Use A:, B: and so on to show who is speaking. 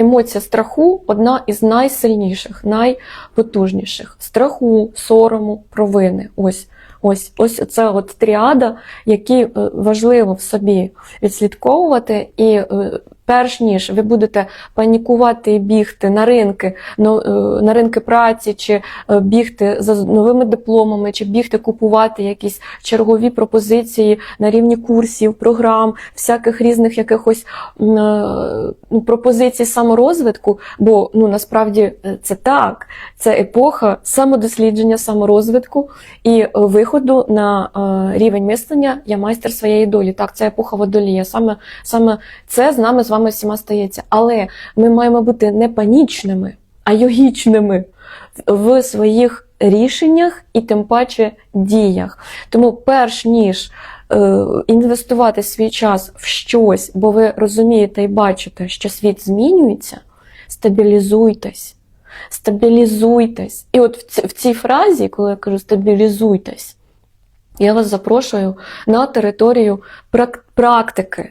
A: емоція страху одна із найсильніших, найпотужніших. Страху, сорому, провини. Ось. Ось ось це от тріада, які е, важливо в собі відслідковувати, і е, перш ніж ви будете панікувати і бігти на ринки, е, на ринки праці, чи е, бігти за новими дипломами, чи бігти купувати якісь чергові пропозиції на рівні курсів, програм, всяких різних якихось е, ну, пропозицій саморозвитку, бо ну насправді це так, це епоха самодослідження, саморозвитку і виходу на рівень мислення я майстер своєї долі. Так, це епоха водолія. Саме, саме це з нами з вами всіма стається. Але ми маємо бути не панічними, а йогічними в своїх рішеннях і тим паче діях. Тому, перш ніж е, інвестувати свій час в щось, бо ви розумієте і бачите, що світ змінюється, стабілізуйтесь. Стабілізуйтесь. І от в, ці, в цій фразі, коли я кажу стабілізуйтесь, я вас запрошую на територію прак- практики,